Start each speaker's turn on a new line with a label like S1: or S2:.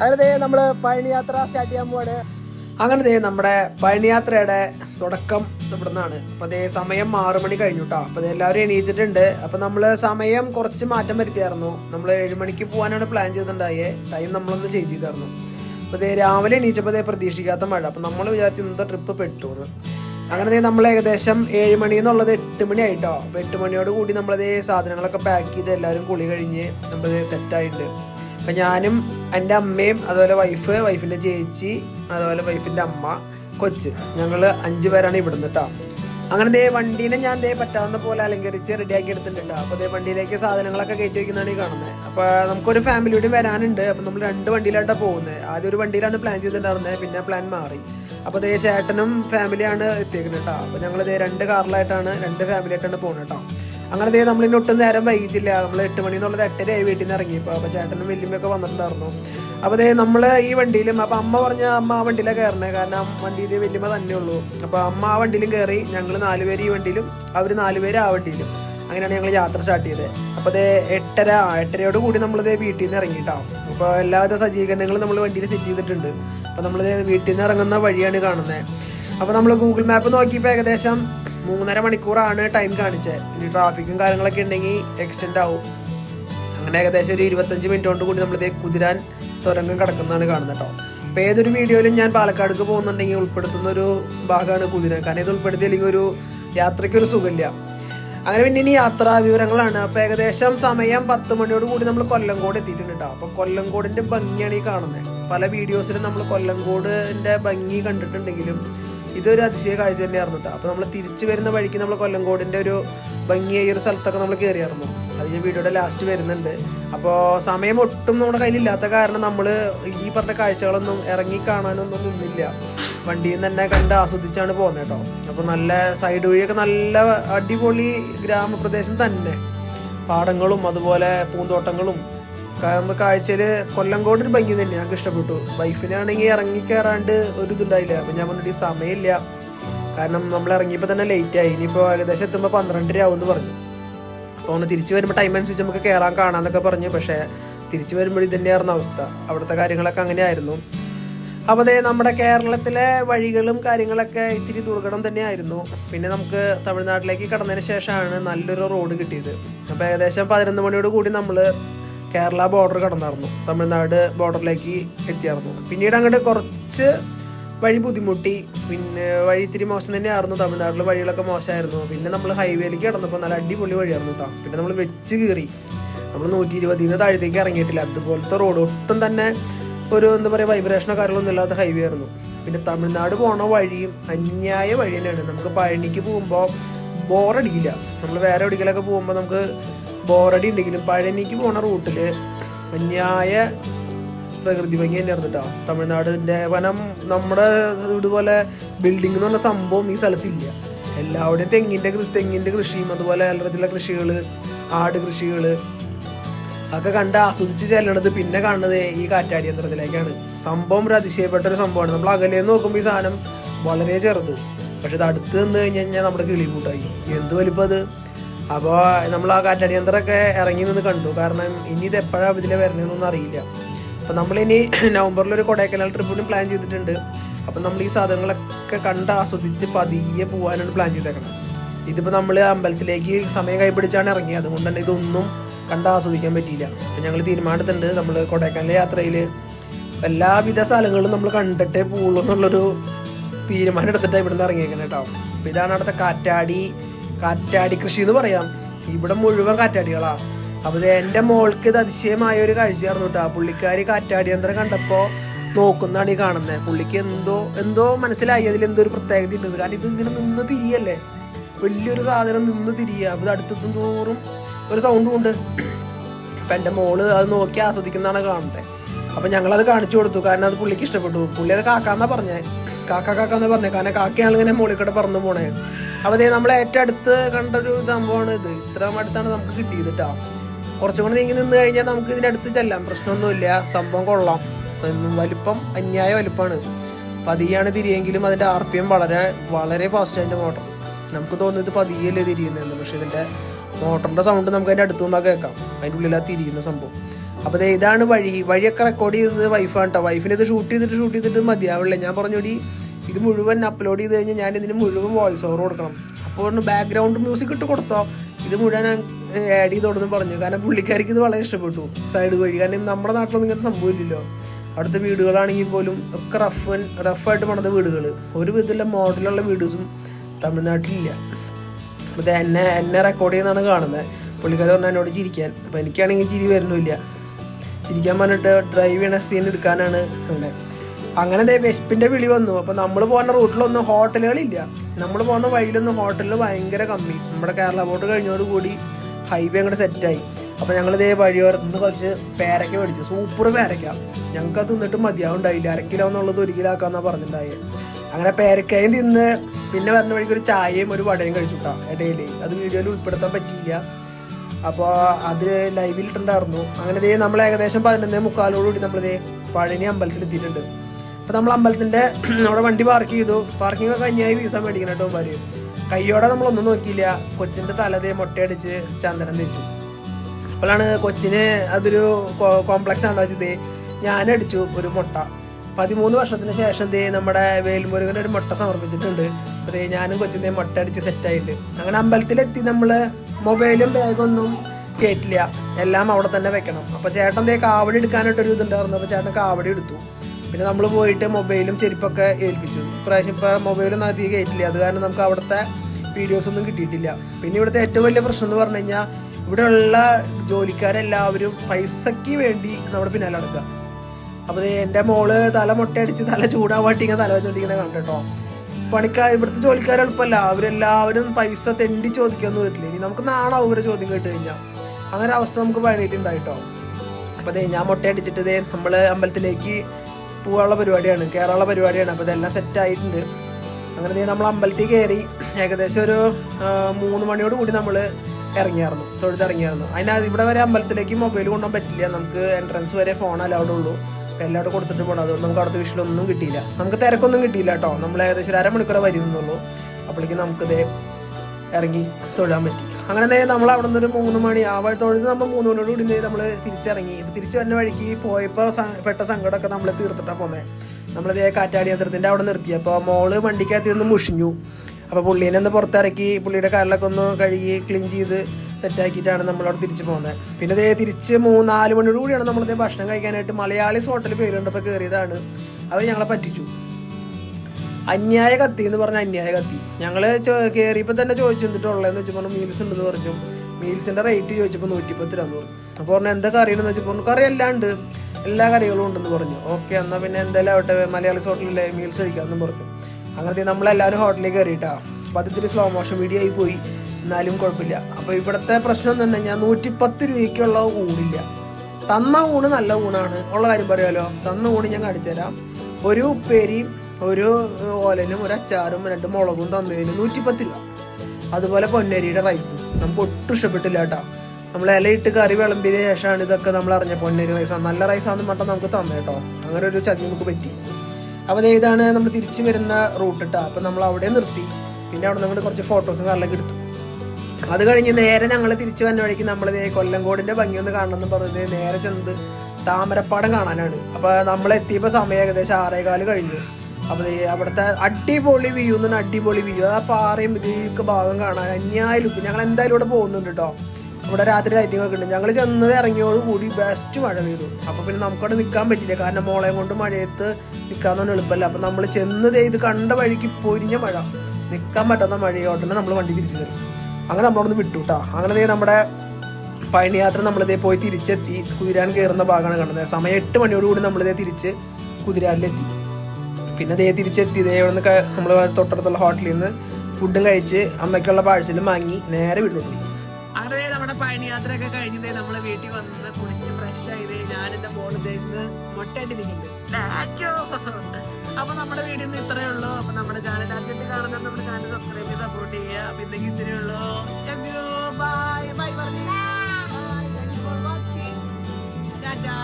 S1: അങ്ങനെ ദേ പഴനിയാത്ര പഴനി യാത്ര സ്റ്റാർട്ട് ചെയ്യാൻ പോവാണ്. അങ്ങനെ ദേ നമ്മുടെ പഴനി യാത്രയുടെ തുടക്കം ഇവിടെ നിന്നാണ് അപ്പം അതേ സമയം ആറു മണി കഴിഞ്ഞു കേട്ടോ അപ്പം ദേ എല്ലാവരും എണീച്ചിട്ടുണ്ട് അപ്പോൾ നമ്മൾ സമയം കുറച്ച് മാറ്റം വരുത്തിയായിരുന്നു. നമ്മൾ ഏഴ് മണിക്ക് പോകാനാണ് പ്ലാൻ ചെയ്തിട്ടുണ്ടായേ. ടൈം നമ്മളൊന്ന് ചേഞ്ച് ചെയ്തായിരുന്നു. അപ്പം അതേ രാവിലെ എണീച്ചപ്പോൾ അതേ പ്രതീക്ഷിക്കാത്ത മഴ. അപ്പോൾ നമ്മൾ വിചാരിച്ചു ഇന്നത്തെ ട്രിപ്പ് പെട്ടു എന്ന് അങ്ങനെ നമ്മൾ ഏകദേശം ഏഴ് മണി എന്നുള്ളത് എട്ട് മണി ആയിട്ടോ അപ്പോൾ എട്ട് മണിയോട് കൂടി നമ്മളതേ സാധനങ്ങളൊക്കെ പാക്ക് ചെയ്ത് എല്ലാവരും കുളി കഴിഞ്ഞ് നമ്മളത് സെറ്റ് അപ്പം അപ്പൊ ഞാനും എന്റെ അമ്മയും അതുപോലെ വൈഫ് വൈഫിന്റെ ചേച്ചി അതുപോലെ വൈഫിന്റെ അമ്മ കൊച്ച്. ഞങ്ങൾ അഞ്ചു പേരാണ് ഇവിടുന്ന് കേട്ടോ അങ്ങനെ ദേ വണ്ടീനെ ഞാൻ ദേ പറ്റാവുന്ന പോലെ അലങ്കരിച്ച് റെഡിയാക്കി എടുത്തിട്ടുണ്ട് അപ്പോൾ ദേ വണ്ടിയിലേക്ക് സാധനങ്ങളൊക്കെ കയറ്റി വെക്കുന്നതാണ് ഈ കാണുന്നത് അപ്പോൾ നമുക്കൊരു ഫാമിലിയോട് വരാനുണ്ട്. അപ്പോൾ നമ്മൾ രണ്ട് വണ്ടിയിലായിട്ടാണ് പോകുന്നത് ആദ്യം ഒരു വണ്ടിയിലാണ് പ്ലാൻ ചെയ്തിട്ടുണ്ടായിരുന്നത് പിന്നെ പ്ലാൻ മാറി. അപ്പോൾ ദേ ചേട്ടനും ഫാമിലിയാണ് എത്തിയേക്കുന്നത് കേട്ടോ അപ്പോൾ ഞങ്ങൾ ദേ രണ്ട് കാറിലായിട്ടാണ് രണ്ട് ഫാമിലി ആയിട്ടാണ് പോകുന്നത് കേട്ടോ അങ്ങനെ ദേ നമ്മൾ ഒട്ടും നേരം വൈകിച്ചില്ല നമ്മൾ എട്ട് മണി എന്നുള്ളത് എട്ടരയായി വീട്ടിൽ നിന്ന് ഇറങ്ങി അപ്പോൾ ചേട്ടനും വല്യമ്മയൊക്കെ വന്നിട്ടുണ്ടായിരുന്നു. അപ്പോൾ അതേ നമ്മൾ ഈ വണ്ടിയിലും അപ്പോൾ അമ്മ പറഞ്ഞ അമ്മ ആ വണ്ടിയിലാണ് കയറണേ. കാരണം വണ്ടിയിൽ വല്യമ്മ തന്നെ ഉള്ളൂ. അപ്പോൾ അമ്മ ആ വണ്ടിയിലും കയറി ഞങ്ങൾ നാലുപേര് ഈ വണ്ടിയിലും അവർ നാലുപേര് ആ വണ്ടിയിലും. അങ്ങനെയാണ് ഞങ്ങൾ യാത്ര സ്റ്റാർട്ട് ചെയ്തത് അപ്പോൾ ദേ എട്ടര എട്ടരയോട് കൂടി നമ്മൾ ദേ വീട്ടിൽ നിന്ന് ഇറങ്ങിയിട്ടാവും അപ്പോൾ എല്ലാവിധ സജ്ജീകരണങ്ങളും നമ്മൾ വണ്ടിയിൽ സെറ്റ് ചെയ്തിട്ടുണ്ട്. അപ്പോൾ നമ്മൾ വീട്ടിൽ നിന്ന് ഇറങ്ങുന്ന വഴിയാണ് കാണുന്നത് അപ്പോൾ നമ്മൾ ഗൂഗിൾ മാപ്പ് നോക്കിയപ്പോൾ ഏകദേശം മൂന്നര മണിക്കൂറാണ് ടൈം കാണിച്ചത് ഇനി ട്രാഫിക്കും കാര്യങ്ങളൊക്കെ ഉണ്ടെങ്കിൽ എക്സ്റ്റെൻഡ് ആവും. അങ്ങനെ ഏകദേശം ഒരു ഇരുപത്തഞ്ച് മിനിറ്റ് കൊണ്ട് കൂടി നമ്മളിത് കുതിരാൻ തുരങ്കം കിടക്കുന്നതാണ് കാണുന്നത് കേട്ടോ അപ്പോൾ ഏതൊരു വീഡിയോയിലും ഞാൻ പാലക്കാടേക്ക് പോകുന്നുണ്ടെങ്കിൽ ഉൾപ്പെടുത്തുന്ന ഒരു ഭാഗമാണ് കുതിര. കാരണം ഇത് ഉൾപ്പെടുത്തിയില്ലെങ്കിൽ ഒരു യാത്രയ്ക്കൊരു സുഖമില്ല. അങ്ങനെ പിന്നെ ഇനി യാത്രാ വിവരങ്ങളാണ്. അപ്പോൾ ഏകദേശം സമയം പത്ത് മണിയോട് കൂടി നമ്മൾ കൊല്ലംകോട് എത്തിയിട്ടുണ്ട് കേട്ടോ അപ്പോൾ കൊല്ലംകോടിന്റെ ഭംഗിയാണ് ഈ കാണുന്നത്. പല വീഡിയോസിലും നമ്മൾ കൊല്ലംകോടിന്റെ ഭംഗി കണ്ടിട്ടുണ്ടെങ്കിലും ഇതൊരു അതിശയ കാഴ്ച തന്നെയായിരുന്നു കേട്ടോ അപ്പോൾ നമ്മൾ തിരിച്ചു വരുന്ന വഴിക്ക് നമ്മൾ കൊല്ലങ്കോടിന്റെ ഒരു ഭംഗിയായ ഒരു സ്ഥലത്തൊക്കെ നമ്മൾ കയറിയായിരുന്നു അത് ഞാൻ വീഡിയോയുടെ ലാസ്റ്റ് വരുന്നുണ്ട്. അപ്പോൾ സമയം ഒട്ടും നമ്മുടെ കയ്യിലില്ലാത്ത കാരണം നമ്മൾ ഈ പറഞ്ഞ കാഴ്ചകളൊന്നും ഇറങ്ങി കാണാനൊന്നും നിന്നില്ല. വണ്ടിയിൽ നിന്ന് തന്നെ കണ്ട് ആസ്വദിച്ചാണ് പോകുന്നത് കേട്ടോ അപ്പോൾ നല്ല സൈഡ് വഴിയൊക്കെ നല്ല അടിപൊളി ഗ്രാമപ്രദേശം തന്നെ. പാടങ്ങളും അതുപോലെ പൂന്തോട്ടങ്ങളും കാരണം കാഴ്ചയിൽ കൊല്ലങ്കോട് ഒരു ഭംഗി തന്നെ ഞങ്ങൾക്ക് ഇഷ്ടപ്പെട്ടു. വൈഫിനാണെങ്കിൽ ഇറങ്ങി കയറാണ്ട് ഒരു ഇതുണ്ടായില്ല. അപ്പം ഞാൻ പറഞ്ഞിട്ട് സമയമില്ല. കാരണം നമ്മൾ ഇറങ്ങിയപ്പോൾ തന്നെ ലേറ്റ് ആയി. ഇനിയിപ്പോൾ ഏകദേശം എത്തുമ്പോൾ പന്ത്രണ്ടര ആവും എന്ന് പറഞ്ഞു. അപ്പോൾ ഒന്ന് തിരിച്ചു വരുമ്പോൾ ടൈം അനുസരിച്ച് നമുക്ക് കയറാൻ കാണാമെന്നൊക്കെ പറഞ്ഞു. പക്ഷേ തിരിച്ചു വരുമ്പോൾ തന്നെയായിരുന്നു അവസ്ഥ. അവിടുത്തെ കാര്യങ്ങളൊക്കെ അങ്ങനെയായിരുന്നു. അപ്പോൾ അതേ നമ്മുടെ കേരളത്തിലെ വഴികളും കാര്യങ്ങളൊക്കെ ഇത്തിരി ദുർഘടം തന്നെയായിരുന്നു. പിന്നെ നമുക്ക് തമിഴ്നാട്ടിലേക്ക് കടന്നതിന് ശേഷമാണ് നല്ലൊരു റോഡ് കിട്ടിയത്. അപ്പോൾ ഏകദേശം പതിനൊന്ന് മണിയോട് കൂടി നമ്മൾ കേരള ബോർഡർ കടന്നായിരുന്നു തമിഴ്നാട് ബോർഡറിലേക്ക് എത്തിയായിരുന്നു പിന്നീട് അങ്ങോട്ട് കുറച്ച് വഴി ബുദ്ധിമുട്ടി. പിന്നെ വഴി ഇത്തിരി മോശം തന്നെയായിരുന്നു തമിഴ്നാട്ടിലെ വഴികളൊക്കെ മോശമായിരുന്നു. പിന്നെ നമ്മൾ ഹൈവേയിലേക്ക് കടന്നപ്പോൾ നല്ല അടിപൊളി വഴിയായിരുന്നു കേട്ടോ പിന്നെ നമ്മൾ വെച്ച് കീറി. നമ്മൾ നൂറ്റി ഇരുപതിൽ നിന്ന് താഴത്തേക്ക് ഇറങ്ങിയിട്ടില്ല. അതുപോലത്തെ റോഡ് ഒട്ടും തന്നെ ഒരു എന്താ പറയുക വൈബ്രേഷനോ കാര്യങ്ങളൊന്നും ഇല്ലാത്ത ഹൈവേ ആയിരുന്നു. പിന്നെ തമിഴ്നാട് പോണ വഴിയും അന്യായ വഴി തന്നെയാണ്. നമുക്ക് പഴനിക്ക് പോകുമ്പോൾ ബോറടിക്കില്ല നമ്മൾ വേറെ എവിടെയെങ്കിലൊക്കെ പോകുമ്പോൾ നമുക്ക് ബോറടി ഉണ്ടെങ്കിലും പഴനിക്ക് പോണ റൂട്ടിൽ അന്യായ പ്രകൃതി ഭംഗി തന്നെയായിരുന്നു കേട്ടോ തമിഴ്നാടിന്റെ വനം നമ്മുടെ ഇതുപോലെ ബിൽഡിംഗ് എന്ന് പറഞ്ഞ സംഭവം ഈ സ്ഥലത്തില്ല. എല്ലാവിടെയും തെങ്ങിന്റെ തെങ്ങിന്റെ കൃഷിയും അതുപോലെ എല്ലാത്തിലെ കൃഷികൾ ആട് കൃഷികൾ അതൊക്കെ കണ്ട് ആസ്വദിച്ച് ചെല്ലണത് പിന്നെ കാണുന്നത് ഈ കാറ്റാടി യന്ത്രത്തിലേക്കാണ്. സംഭവം ഒരു അതിശയപ്പെട്ട ഒരു സംഭവമാണ്. നമ്മൾ അകലേന്ന് നോക്കുമ്പോൾ ഈ സാധനം വളരെ ചെറുത്. പക്ഷെ ഇത് അടുത്ത് നിന്ന് കഴിഞ്ഞ് കഴിഞ്ഞാൽ നമ്മുടെ കിളി കൂട്ടായി എന്ത് വലിപ്പം അത്? അപ്പോൾ നമ്മൾ ആ കാറ്റാടി യന്ത്രമൊക്കെ ഇറങ്ങി നിന്ന് കണ്ടു. കാരണം ഇനി ഇത് എപ്പോഴാണ് ഇതിലെ വരുന്നതെന്നൊന്നും അറിയില്ല. അപ്പം നമ്മളിനി നവംബറിൽ ഒരു കൊടൈക്കനാൽ ട്രിപ്പിനും പ്ലാൻ ചെയ്തിട്ടുണ്ട്. അപ്പം നമ്മൾ ഈ സാധനങ്ങളൊക്കെ കണ്ട് ആസ്വദിച്ച് പതിയെ പോകാനാണ് പ്ലാൻ ചെയ്തേക്കണം. ഇതിപ്പോൾ നമ്മൾ അമ്പലത്തിലേക്ക് സമയം കൈപിടിച്ചാണ് ഇറങ്ങിയത് അതുകൊണ്ട് തന്നെ ഇതൊന്നും കണ്ട് ആസ്വദിക്കാൻ പറ്റിയില്ല. അപ്പം ഞങ്ങൾ തീരുമാനത്തിണ്ട് നമ്മൾ കൊടൈക്കനാലിലെ യാത്രയിൽ എല്ലാവിധ സ്ഥലങ്ങളും നമ്മൾ കണ്ടിട്ടേ പോകുള്ളൂ എന്നുള്ളൊരു തീരുമാനം എടുത്തിട്ടാണ് ഇവിടുന്ന് ഇറങ്ങിയേക്കുന്നത് കേട്ടോ അപ്പം ഇതാണ് അവിടുത്തെ കാറ്റാടി കാറ്റാടി കൃഷി എന്ന് പറയാം. ഇവിടെ മുഴുവൻ കാറ്റാടികളാ. അപ്പോൾ ഇത് എന്റെ മോൾക്ക് ഇത് അതിശയമായ ഒരു കാഴ്ചയായിരുന്നു കേട്ടോ പുള്ളിക്കാരി കാറ്റാടി യന്ത്രം കണ്ടപ്പോൾ നോക്കുന്നതാണ് ഈ കാണുന്നത് പുള്ളിക്ക് എന്തോ എന്തോ മനസ്സിലായി. അതിൽ എന്തോ ഒരു പ്രത്യേകത ഉണ്ട്. കാരണം ഇത് ഇങ്ങനെ നിന്ന് തിരിയല്ലേ? വലിയൊരു സാധനം നിന്ന് തിരിയുക അപ്പോൾ ഇത് അടുത്തെത്തും തോറും ഒരു സൗണ്ടും ഉണ്ട്. അപ്പം എന്റെ മോൾ അത് നോക്കി ആസ്വദിക്കുന്നതാണ് കാണുന്നത് അപ്പം അത് കാണിച്ചു കൊടുത്തു. കാരണം അത് പുള്ളിക്ക് ഇഷ്ടപ്പെട്ടു. പുള്ളി അത് കാക്കാന്നാ പറഞ്ഞേ. കാക്ക കാക്കാന്നാ പറഞ്ഞേ. കാരണം കാക്കയാണ് ഇങ്ങനെ മുകളിൽ കൂടെ പറന്നു പോണേ. അപ്പോൾ അതേ നമ്മളെ ഏറ്റവും അടുത്ത് കണ്ടൊരു സംഭവമാണ് ഇത്. ഇത്ര അടുത്താണ് നമുക്ക് കിട്ടിയത് കേട്ടോ കുറച്ചും കൂടി നീങ്ങി നിന്ന് കഴിഞ്ഞാൽ നമുക്ക് ഇതിന്റെ അടുത്ത് ചെല്ലാം. പ്രശ്നമൊന്നുമില്ല. സംഭവം കൊള്ളാം. വലിപ്പം അന്യായ വലിപ്പമാണ് പതിയാണ് തിരിയെങ്കിലും അതിന്റെ ആർ പി എം വളരെ വളരെ ഫാസ്റ്റ് അതിന്റെ മോട്ടർ നമുക്ക് തോന്നുന്നത് പതിയല്ലേ തിരിയുന്നതെന്ന്. പക്ഷെ ഇതിന്റെ മോട്ടറിന്റെ സൗണ്ട് നമുക്ക് അതിന്റെ അടുത്ത് നിന്നാ കേൾക്കാം. അതിന്റെ ഉള്ളിലാ തിരിയുന്ന സംഭവം. അപ്പോൾ ഇതാണ് വഴി. വഴിയൊക്കെ റെക്കോർഡ് ചെയ്തത് വൈഫാണ് കേട്ടോ വൈഫിനെ ഇത് ഷൂട്ട് ചെയ്തിട്ട് ഷൂട്ട് ചെയ്തിട്ട് മതിയാവില്ല. ഞാൻ പറഞ്ഞോടി ഇത് മുഴുവൻ അപ്ലോഡ് ചെയ്ത് കഴിഞ്ഞാൽ ഞാൻ ഇതിന് മുഴുവൻ വോയിസ് ഓവർ കൊടുക്കണം. അപ്പോൾ ഒന്ന് ബാക്ക്ഗ്രൗണ്ട് മ്യൂസിക് ഇട്ട് കൊടുത്തോ. ഇത് മുഴുവൻ ആഡ് ചെയ്തോടെന്ന് പറഞ്ഞു. കാരണം പുള്ളിക്കാർക്ക് ഇത് വളരെ ഇഷ്ടപ്പെട്ടു സൈഡ് വഴി. കാരണം നമ്മുടെ നാട്ടിലൊന്നും ഇങ്ങനെ സംഭവമില്ലല്ലോ. അടുത്ത വീടുകളാണെങ്കിൽ പോലും ഒക്കെ റഫ് റഫായിട്ട് പണിത വീടുകൾ ഒരു വിധത്തിലുള്ള മോഡലുള്ള വീഡിയോസും തമിഴ്നാട്ടിലില്ല. അപ്പോൾ എന്നെ എന്നെ റെക്കോർഡ് ചെയ്യുന്നതാണ് കാണുന്നത് പുള്ളിക്കാർ പറഞ്ഞാൽ എന്നോട് ചിരിക്കാൻ. അപ്പോൾ എനിക്കാണെങ്കിൽ ചിരി വരുന്നില്ല ചിരിക്കാൻ പറഞ്ഞിട്ട് ഡ്രൈവ് ചെയ്യണ സീൻ എടുക്കാനാണ് അങ്ങനെ അങ്ങനെ ദേ വെസ്പിന്റെ വിളി വന്നു. അപ്പോൾ നമ്മൾ പോകുന്ന റൂട്ടിലൊന്നും ഹോട്ടലുകളില്ല. നമ്മൾ പോകുന്ന വഴിയിലൊന്നും ഹോട്ടലിൽ ഭയങ്കര കമ്മി. നമ്മുടെ കേരള ബോട്ട് കഴിഞ്ഞോടുകൂടി ഹൈവേ അങ്ങോട്ട് സെറ്റായി അപ്പോൾ ഞങ്ങൾ ഇതേ വഴിയോരത്തുനിന്ന് കുറച്ച് പേരക്ക മേടിച്ചു. സൂപ്പർ പേരക്ക. ഞങ്ങൾക്ക് അത് തിന്നിട്ട് മതിയാവുണ്ടായില്ല. അര കിലോ എന്നുള്ളത് ഒരു കിലോ ആക്കാന്നാണ് പറഞ്ഞിട്ടുണ്ടായത് അങ്ങനെ പേരക്കയും തിന്ന് പിന്നെ വരുന്ന വഴിക്ക് ഒരു ചായയും ഒരു വടയും കഴിച്ചു കേട്ടോ ഇടയിൽ അത് വീഡിയോയിൽ ഉൾപ്പെടുത്താൻ പറ്റിയില്ല. അപ്പോൾ അത് ലൈവിൽ ഇട്ടുണ്ടായിരുന്നു അങ്ങനെ ദേ നമ്മൾ ഏകദേശം പതിനൊന്നേ മുക്കാലോടുകൂടി നമ്മളിതേ പഴനി അമ്പലത്തിൽ എത്തിയിട്ടുണ്ട് അപ്പോൾ നമ്മൾ അമ്പലത്തിന്റെ അവിടെ വണ്ടി പാർക്ക് ചെയ്തു. പാർക്കിംഗ് ഒക്കെ കഴിഞ്ഞായി വീസ മേടിക്കണം കേട്ടോ ഭാര്യ കയ്യോടെ നമ്മളൊന്നും നോക്കിയില്ല. കൊച്ചിന്റെ തലതേ മുട്ടയടിച്ച് ചന്ദനം തിരിച്ചു അപ്പോഴാണ് കൊച്ചിന് അതൊരു കോംപ്ലക്സ് ആണെന്ന് വെച്ചത് ഞാനടിച്ചു ഒരു മുട്ട. പതിമൂന്ന് വർഷത്തിന് ശേഷം ദേ നമ്മുടെ വേൽമുരുകന്റെ ഒരു മുട്ട സമർപ്പിച്ചിട്ടുണ്ട്. അതേ ഞാനും കൊച്ചിന്റെ മുട്ട അടിച്ച് സെറ്റായിട്ട് അങ്ങനെ അമ്പലത്തിലെത്തി നമ്മൾ മൊബൈലും ബാഗൊന്നും കയറ്റില്ല എല്ലാം അവിടെ തന്നെ വെക്കണം. അപ്പോൾ ചേട്ടൻ ദേ കാവടി എടുക്കാനായിട്ടൊരു ഇതുണ്ടായിരുന്നു. അപ്പോൾ ചേട്ടൻ കാവടി എടുത്തു. പിന്നെ നമ്മൾ പോയിട്ട് മൊബൈലും ചെരുപ്പൊക്കെ ഏൽപ്പിച്ചു. ഇപ്രാവശ്യം ഇപ്പോൾ മൊബൈലൊന്നും അധികം കയറ്റില്ല അത് കാരണം നമുക്ക് അവിടുത്തെ വീഡിയോസ് ഒന്നും കിട്ടിയിട്ടില്ല. പിന്നെ ഇവിടുത്തെ ഏറ്റവും വലിയ പ്രശ്നം എന്ന് പറഞ്ഞു കഴിഞ്ഞാൽ ഇവിടെയുള്ള ജോലിക്കാരെല്ലാവരും പൈസയ്ക്ക് വേണ്ടി നമ്മുടെ പിന്നാലെ നടക്കുക. അപ്പോൾ എന്റെ മോൾ തല മുട്ടയടിച്ച് തല ചൂടാവാട്ടി ഇങ്ങനെ തല വെച്ചോണ്ടിങ്ങനെ കണ്ടോ പണിക്കാർ ഇവിടുത്തെ ജോലിക്കാർ എളുപ്പമല്ല. അവരെല്ലാവരും പൈസ തെണ്ടി ചോദിക്കാന്ന് വരില്ല ഇനി നമുക്ക് നാണാവും ഇവരെ ചോദ്യം കേട്ട് കഴിഞ്ഞാൽ അങ്ങനെ അവസ്ഥ നമുക്ക് പണിയിട്ടുണ്ടായിട്ടോ അപ്പോൾ ദേ ഞാൻ മുട്ടയടിച്ചിട്ട് ദേ നമ്മൾ അമ്പലത്തിലേക്ക് പോകാനുള്ള പരിപാടിയാണ് കയറാനുള്ള പരിപാടിയാണ്. അപ്പോൾ ഇതെല്ലാം സെറ്റ് ആയിട്ടുണ്ട്. അങ്ങനെ നമ്മൾ അമ്പലത്തിൽ കയറി ഏകദേശം ഒരു മൂന്ന് മണിയോട് കൂടി നമ്മൾ ഇറങ്ങിയായിരുന്നു തൊഴുത്തിറങ്ങിയായിരുന്നു അതിനകത്ത് ഇവിടെ വരെ അമ്പലത്തിലേക്ക് മൊബൈൽ കൊണ്ടുപോകാൻ പറ്റില്ല. നമുക്ക് എൻട്രൻസ് വരെ ഫോൺ അലൗഡ് ഉള്ളൂ. എല്ലാവരും കൊടുത്തിട്ട് പോകണം അതുകൊണ്ട് നമുക്ക് അടുത്ത വിഷയമൊന്നും കിട്ടിയില്ല. നമുക്ക് തിരക്കൊന്നും കിട്ടിയില്ല കേട്ടോ. നമ്മൾ ഏകദേശം ഒരു അരമണിക്കൂർ വരുന്നുള്ളൂ. അപ്പോഴേക്കും നമുക്കിത് ഇറങ്ങി തൊഴാൻ പറ്റി. അങ്ങനെ നമ്മൾ അവിടെ നിന്ന് ഒരു മൂന്ന് മണി ആ വഴി തൊഴുത് നമ്മൾ മൂന്ന് മണിയോട് കൂടി നമ്മൾ തിരിച്ചിറങ്ങി. തിരിച്ചു വരുന്ന വഴിക്ക് പോയപ്പോൾ പെട്ട സങ്കടമൊക്കെ നമ്മൾ തീർത്തിട്ടാണ് പോകുന്നത് നമ്മളിതേ കാറ്റാടി യന്ത്രത്തിന്റെ അവിടെ നിർത്തി. അപ്പോൾ മോൾ വണ്ടിക്കകത്ത് നിന്ന് മുഷിഞ്ഞു. അപ്പോൾ പുള്ളീനെ ഒന്ന് പുറത്തിറക്കി പുള്ളിയുടെ കാലിലൊക്കെ ഒന്ന് കഴുകി ക്ലീൻ ചെയ്ത് സെറ്റാക്കിയിട്ടാണ് നമ്മളവിടെ തിരിച്ചു പോകുന്നത് പിന്നെ ഇതേ തിരിച്ച് മൂന്ന് നാല് മണിയോട് കൂടിയാണ് നമ്മളിതേ ഭക്ഷണം കഴിക്കാനായിട്ട് മലയാളീസ് ഹോട്ടൽ പേരുണ്ടപ്പോൾ കയറിയതാണ് അവർ ഞങ്ങളെ പറ്റിച്ചു. അന്യായ കത്തി എന്ന് പറഞ്ഞ അന്യായ കത്തി ഞങ്ങൾ കയറിയപ്പോൾ തന്നെ ചോദിച്ചു എന്നിട്ടുള്ളതെന്ന് പറഞ്ഞു മീൽസ് ഉണ്ടെന്ന് പറഞ്ഞു. മീൽസിന്റെ റേറ്റ് ചോദിച്ചപ്പോൾ നൂറ്റിപ്പത്ത് രൂപ പറഞ്ഞു. അപ്പോൾ പറഞ്ഞു എന്താ കറി വെച്ചപ്പോൾ വെച്ചപ്പോ കറി എല്ലാം ഉണ്ട്. എല്ലാ കറികളും ഉണ്ടെന്ന് പറഞ്ഞു. ഓക്കെ എന്നാൽ പിന്നെ എന്തായാലും ആവട്ടെ മലയാളീസ് ഹോട്ടലിലെ മീൽസ് കഴിക്കാമെന്നും പറഞ്ഞു. അങ്ങനത്തെ നമ്മളെല്ലാവരും ഹോട്ടലിൽ കയറിയിട്ടാ അപ്പോൾ സ്ലോ മോഷൻ വീഡിയോ ആയി പോയി. എന്നാലും കുഴപ്പമില്ല. അപ്പോൾ ഇവിടുത്തെ പ്രശ്നം എന്ന് പറഞ്ഞു കഴിഞ്ഞാൽ നൂറ്റിപ്പത്ത് രൂപയ്ക്കുള്ള ഊണില്ല. തന്ന ഊണ് നല്ല ഊണാണ്. ഉള്ള കാര്യം പറയാലോ. തന്ന ഊണ് ഞാൻ കാണിച്ചു തരാം ഒരു ഉപ്പേരിയും ഒരു ഓലനും ഒരു അച്ചാറും രണ്ട് മുളകും തന്നതിന് നൂറ്റിപ്പത്ത് രൂപ. അതുപോലെ പൊന്നരിയുടെ റൈസ് നമുക്ക് ഒട്ടും ഇഷ്ടപ്പെട്ടില്ല കേട്ടോ. നമ്മൾ ഇലയിട്ട് കറി വിളമ്പിയ ശേഷമാണ് ഇതൊക്കെ നമ്മൾ അറിഞ്ഞ പൊന്നരി റൈസ് നല്ല റൈസാണെന്ന് പറഞ്ഞാൽ നമുക്ക് തന്നെ കേട്ടോ. അങ്ങനെ ഒരു ചതി നമുക്ക് പറ്റി. അപ്പോൾ ഇതാണ് നമ്മൾ തിരിച്ചു വരുന്ന റൂട്ട് കേട്ടോ അപ്പോൾ നമ്മൾ അവിടെ നിർത്തി. പിന്നെ അവിടെ നിന്ന് കുറച്ച് ഫോട്ടോസും കാര്യങ്ങളൊക്കെ എടുത്തു. അത് കഴിഞ്ഞ് നേരെ ഞങ്ങൾ തിരിച്ചു വന്ന വഴിക്ക് നമ്മൾ കൊല്ലംകോടിന്റെ ഭംഗി ഒന്ന് കാണണമെന്ന് പറഞ്ഞത് നേരെ ചെന്നത് താമരപ്പാടം കാണാനാണ്. അപ്പോൾ നമ്മൾ എത്തിയപ്പോൾ സമയം ഏകദേശം ആറേകാൽ കഴിഞ്ഞു. അപ്പൊ അവിടുത്തെ അടിപൊളി വ്യൂ എന്ന് അടിപൊളി വ്യൂ ആ പാറയും ഇതൊക്കെ ഭാഗം കാണാൻ അന്യായ ലുക്ക് ഞങ്ങൾ എന്തായാലും ഇവിടെ പോകുന്നുണ്ട് കേട്ടോ ഇവിടെ രാത്രി ലൈറ്റിംഗ് ഒക്കെ ഉണ്ട്. ഞങ്ങൾ ചെന്നത് ഇറങ്ങിയോട് കൂടി ബെസ്റ്റ് മഴ പെയ്തു. അപ്പോൾ പിന്നെ നമുക്കവിടെ നിൽക്കാൻ പറ്റില്ല. കാരണം മോളെ കൊണ്ട് മഴയത്ത് നിൽക്കാൻ എളുപ്പമല്ല അപ്പോൾ നമ്മൾ ചെന്നത് ഇത് കണ്ട വഴിക്ക് പൊരിഞ്ഞ മഴ. നിൽക്കാൻ പറ്റാത്ത മഴയോട്ടന്നെ നമ്മൾ വണ്ടി തിരിച്ചു തരും. അങ്ങനെ നമ്മളൊന്ന് വിട്ടു കേട്ടോ അങ്ങനെ നമ്മുടെ പഴനിയാത്ര നമ്മളിതേ പോയി തിരിച്ചെത്തി. കുതിരാൻ കയറുന്ന ഭാഗമാണ് കണ്ടത്. സമയം എട്ട് മണിയോടുകൂടി നമ്മളിതേ തിരിച്ച് കുതിരാനിലെത്തി. പിന്നെ ദേ തിരിച്ചെത്തി. ഇവിടെ നിന്ന് നമ്മൾ തൊട്ടടുത്തുള്ള ഹോട്ടലിൽ നിന്ന് ഫുഡും കഴിച്ച് അമ്മയ്ക്കുള്ള പാഴ്സലും വാങ്ങി നേരെ വീട്ടിലോട്ട് അങ്ങനെ നമ്മുടെ പഴനിയാത്രയൊക്കെ കഴിഞ്ഞതേ നമ്മളെ വീട്ടിൽ വന്ന് കുളിച്ച് ഫ്രഷ് ആയതേ ഞാൻ എന്റെ മോൾ ഇന്ന് മുട്ടയായിട്ട് നിൽക്കുന്നുണ്ട് അപ്പൊ നമ്മുടെ വീഡിയോ നിന്ന് ഇത്രയേ ഉള്ളൂ. അപ്പൊ നമ്മുടെ ചാനൽ ആദ്യമായിട്ട് കാണുന്ന നമ്മുടെ ചാനൽ സബ്സ്ക്രൈബ് ചെയ്ത് സപ്പോർട്ട് ചെയ്യുക. അപ്പൊ ഇല്ലെങ്കിൽ ഇത്രയേ ഉള്ളൂ. ബൈ ബൈ പറഞ്ഞു. Thank you for watching Tata